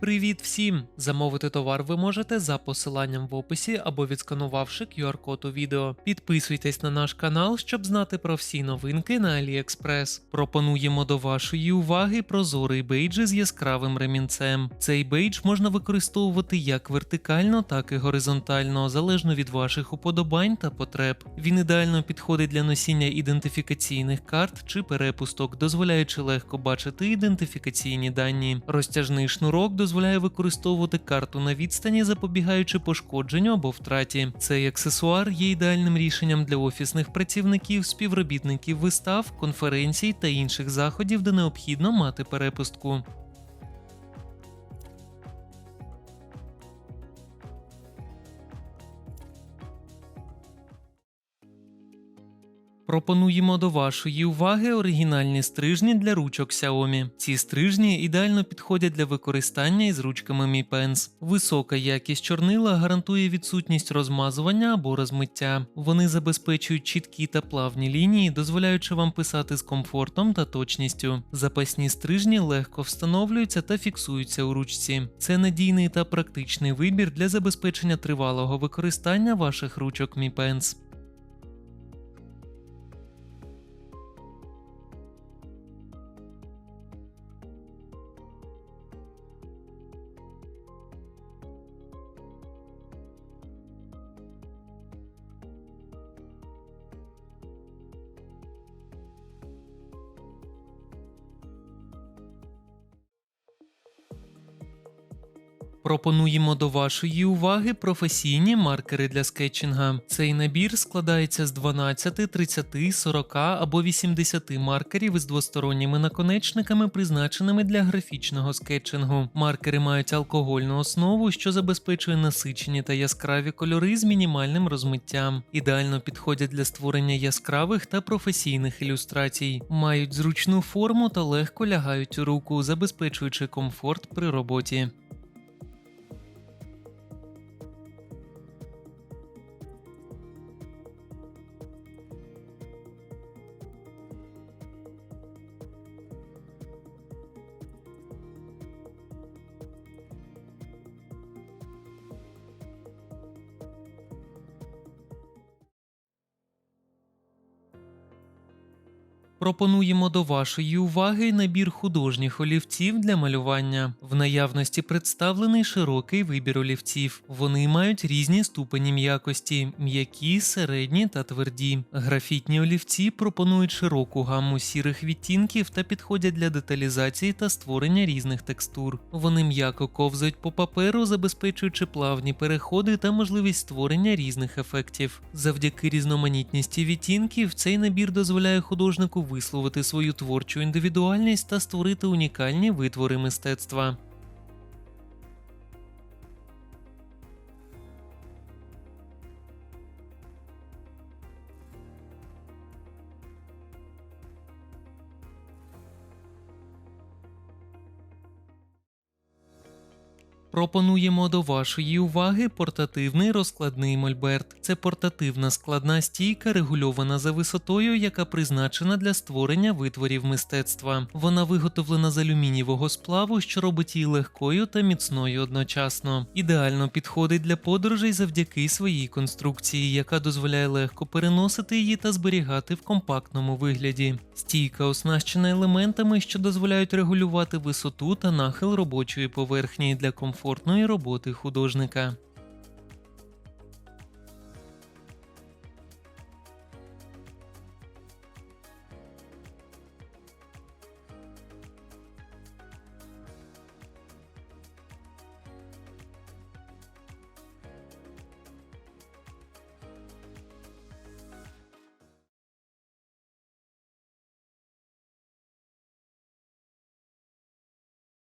Привіт всім! Замовити товар ви можете за посиланням в описі або відсканувавши QR-код у відео. Підписуйтесь на наш канал, щоб знати про всі новинки на AliExpress. Пропонуємо до вашої уваги прозорий бейдж з яскравим ремінцем. Цей бейдж можна використовувати як вертикально, так і горизонтально, залежно від ваших уподобань та потреб. Він ідеально підходить для носіння ідентифікаційних карт чи перепусток, дозволяючи легко бачити ідентифікаційні дані. Розтяжний шнурок дозволяє використовувати карту на відстані, запобігаючи пошкодженню або втраті. Цей аксесуар є ідеальним рішенням для офісних працівників, співробітників вистав, конференцій та інших заходів, де необхідно мати перепустку. Пропонуємо до вашої уваги оригінальні стрижні для ручок Xiaomi. Ці стрижні ідеально підходять для використання із ручками Mi Pens. Висока якість чорнила гарантує відсутність розмазування або розмиття. Вони забезпечують чіткі та плавні лінії, дозволяючи вам писати з комфортом та точністю. Запасні стрижні легко встановлюються та фіксуються у ручці. Це надійний та практичний вибір для забезпечення тривалого використання ваших ручок Mi Pens. Пропонуємо до вашої уваги професійні маркери для скетчинга. Цей набір складається з 12, 30, 40 або 80 маркерів із двосторонніми наконечниками, призначеними для графічного скетчингу. Маркери мають алкогольну основу, що забезпечує насичені та яскраві кольори з мінімальним розмиттям. Ідеально підходять для створення яскравих та професійних ілюстрацій, мають зручну форму та легко лягають у руку, забезпечуючи комфорт при роботі. Пропонуємо до вашої уваги набір художніх олівців для малювання. В наявності представлений широкий вибір олівців. Вони мають різні ступені м'якості: м'які, середні та тверді. Графітні олівці пропонують широку гамму сірих відтінків та підходять для деталізації та створення різних текстур. Вони м'яко ковзають по паперу, забезпечуючи плавні переходи та можливість створення різних ефектів. Завдяки різноманітності відтінків цей набір дозволяє художнику висловити свою творчу індивідуальність та створити унікальні витвори мистецтва. Пропонуємо до вашої уваги портативний розкладний мольберт. Це портативна складна стійка, регульована за висотою, яка призначена для створення витворів мистецтва. Вона виготовлена з алюмінієвого сплаву, що робить її легкою та міцною одночасно. Ідеально підходить для подорожей завдяки своїй конструкції, яка дозволяє легко переносити її та зберігати в компактному вигляді. Стійка оснащена елементами, що дозволяють регулювати висоту та нахил робочої поверхні для комфортної роботи художника.